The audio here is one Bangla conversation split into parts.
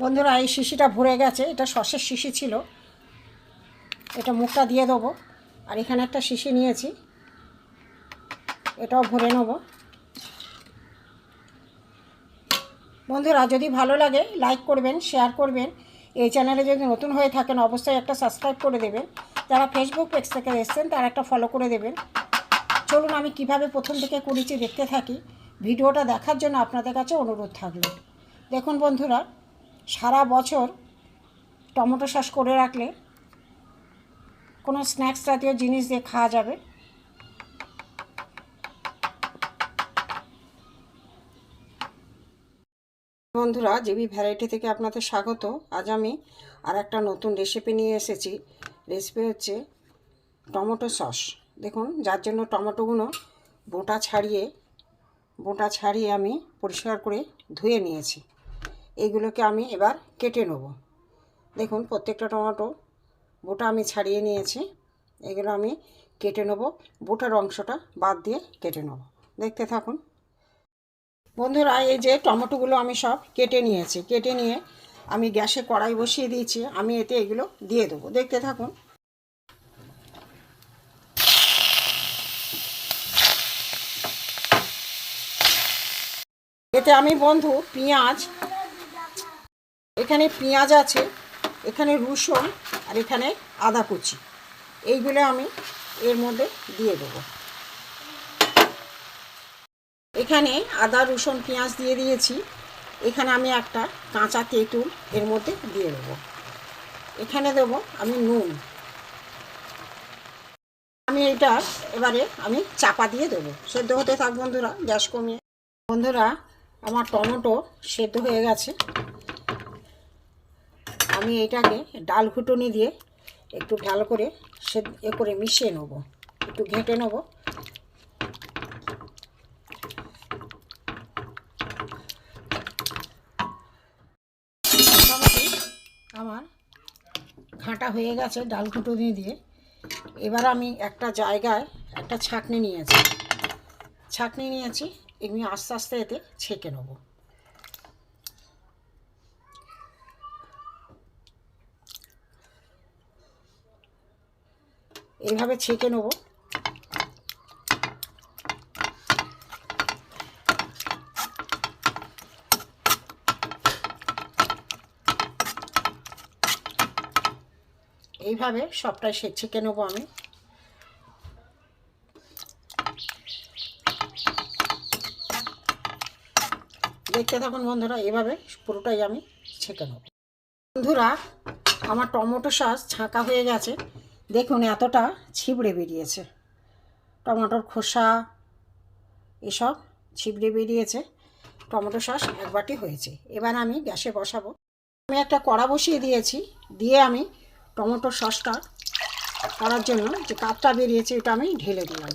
বন্ধুরা, এই শিশিটা ভরে গেছে। এটা সসের শিশি ছিল। এটা মুখটা দিয়ে দেবো। আর এখানে একটা শিশি নিয়েছি। এটাও ভরে নেব। বন্ধুরা, যদি ভালো লাগে লাইক করবেন শেয়ার করবেন। এই চ্যানেলে যদি নতুন হয়ে থাকেন, অবশ্যই একটা সাবস্ক্রাইব করে দেবেন। যারা ফেসবুক পেজ থেকে এসছেন, তারা একটা ফলো করে দেবেন। চলুন, আমি কীভাবে প্রথম থেকে করেছি দেখতে থাকি। ভিডিওটা দেখার জন্য আপনাদের কাছে অনুরোধ থাকল। দেখুন, বন্ধুরা সারা বছর টমেটো সস করে রাখলে কোনো স্ন্যাক্স জাতীয় জিনিস দিয়ে খাওয়া যাবে। বন্ধুরা, জিবি ভ্যারাইটি থেকে আপনাদের স্বাগত। আজ আমি আর একটা নতুন রেসিপি নিয়ে এসেছি। রেসিপি হচ্ছে টমেটো সস। দেখুন, যার জন্য টমেটোগুলো বোটা ছাড়িয়ে বোটা ছাড়িয়ে আমি পরিষ্কার করে ধুয়ে নিয়েছি। এইগুলোকে আমি এবার কেটে নেব। দেখুন, প্রত্যেকটা টমেটো বোটা আমি ছাড়িয়ে নিয়েছি। এগুলো আমি কেটে নেব। বোটার অংশটা বাদ দিয়ে কেটে নেব। দেখতে থাকুন। বন্ধুরা, এই যে টমেটোগুলো আমি সব কেটে নিয়েছি। কেটে নিয়ে আমি গ্যাসে কড়াই বসিয়ে দিয়েছি। আমি এতে এগুলো দিয়ে দেবো। দেখতে থাকুন। এতে আমি বন্ধু পেঁয়াজ এখানে পেঁয়াজ আছে, এখানে রসুন আর এখানে আদা কুচি। এইগুলো আমি এর মধ্যে দিয়ে দেবো। এখানে আদা, রসুন, পেঁয়াজ দিয়ে দিয়েছি। এখানে আমি একটা কাঁচা তেঁতুল এর মধ্যে দিয়ে দেবো। এখানে দেবো আমি নুন। আমি এটা এবারে আমি চাপা দিয়ে দেবো। সেদ্ধ হতে থাক বন্ধুরা, গ্যাস কমিয়ে। বন্ধুরা, আমার টমেটো সেদ্ধ হয়ে গেছে। আমি এটাকে ডাল ঘুটনি দিয়ে একটু ভালো করে সে এ করে মিশিয়ে নেব। একটু ঘেঁটে নেব। আমার ঘাঁটা হয়ে গেছে ডাল ঘুটনি দিয়ে। এবার আমি একটা জায়গায় একটা ছাঁকনি নিয়েছি। ছাঁকনি নিয়েছি, এমনি আস্তে আস্তে এতে ছেঁকে নেব। এইভাবে ছেঁকে নেব। এইভাবে সবটাই সে ছেঁকে নেব আমি। দেখতে থাকুন বন্ধুরা এভাবে পুরোটাই আমি ছেঁকে নেব। বন্ধুরা, আমার টমেটো সস ছাঁকা হয়ে গেছে। দেখুন, এতটা ছিবড়ে বেরিয়েছে। টমেটোর খোসা, এসব ছিবড়ে বেরিয়েছে। টমেটো সস এক বাটি হয়েছে। এবার আমি গ্যাসে বসাবো। আমি একটা কড়া বসিয়ে দিয়েছি। দিয়ে আমি টমেটো সসটা করার জন্য যে কাপটা বেরিয়েছে এটা আমি ঢেলে দিলাম।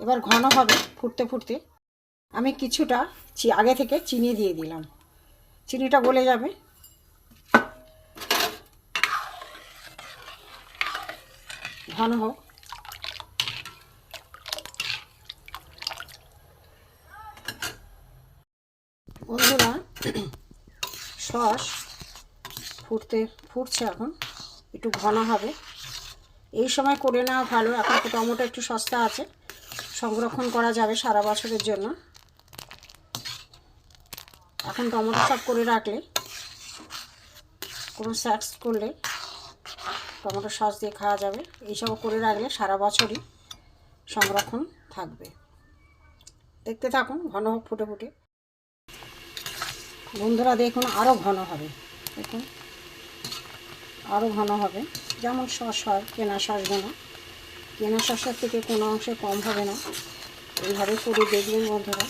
এবার ঘন হবে, ফুটতে ফুটতে। আমি কিছুটা আগে থেকে চিনি দিয়ে দিলাম। চিনিটা গলে যাবে। ঘন হোক। বন্ধুরা, সস ফুটতে, ফুটছে এখন, একটু ঘন হবে। এই সময় করে নেওয়া ভালো, এখন তো টমেটো একটু সস্তা আছে, সংরক্ষণ করা যাবে সারা বছরের জন্য। এখন টমেটো সব করে রাখলে, কোনো স্যাক্স করলে টমেটো সস দিয়ে খাওয়া যাবে। এইসব করে রাখলে সারা বছরই সংরক্ষণ থাকবে। দেখতে থাকুন, ঘন হোক, ফুটে ফুটে। বন্ধুরা, দেখুন আরও ঘন হবে। দেখুন আরও ঘন হবে। যেমন সস হয়, কেনা সসগুলো কেনা সসের থেকে কোনো অংশে কম হবে না। এইভাবে করে দেখবেন বন্ধুরা।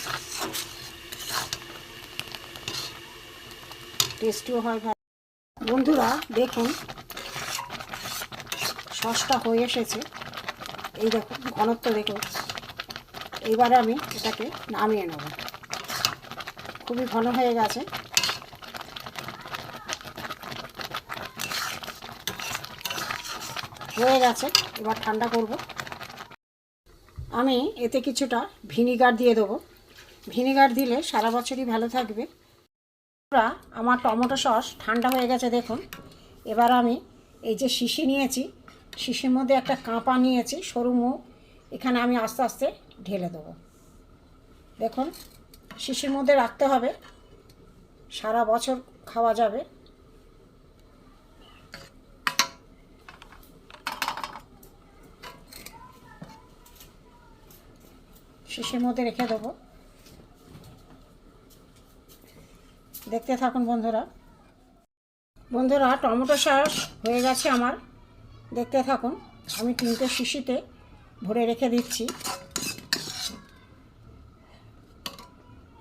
টেস্টিও হয় ভালো। বন্ধুরা, দেখুন সসটা হয়ে এসেছে। এই দেখুন ঘনত্ব দেখুন এইবারে আমি এটাকে নামিয়ে নেব। খুবই ঘন হয়ে গেছে। হয়ে গেছে, এবার ঠান্ডা করব। আমি এতে কিছুটা ভিনিগার দিয়ে দেবো। ভিনিগার দিলে সারা বছরই ভালো থাকবে। আমার টমেটো সস ঠান্ডা হয়ে গেছে, দেখুন। এবার আমি এই যে শিশি নিয়েছি শিশির মধ্যে একটা কাঁপা নিয়েছি, সরু মুখ। এখানে আমি আস্তে আস্তে ঢেলে দেবো। দেখুন, শিশির মধ্যে রাখতে হবে। সারা বছর খাওয়া যাবে। শিশির মধ্যে রেখে দেবো। দেখতে থাকুন বন্ধুরা। বন্ধুরা, টমেটো সস হয়ে গেছে আমার। দেখতে থাকুন। আমি তিনটে শিশিতে ভরে রেখে দিচ্ছি।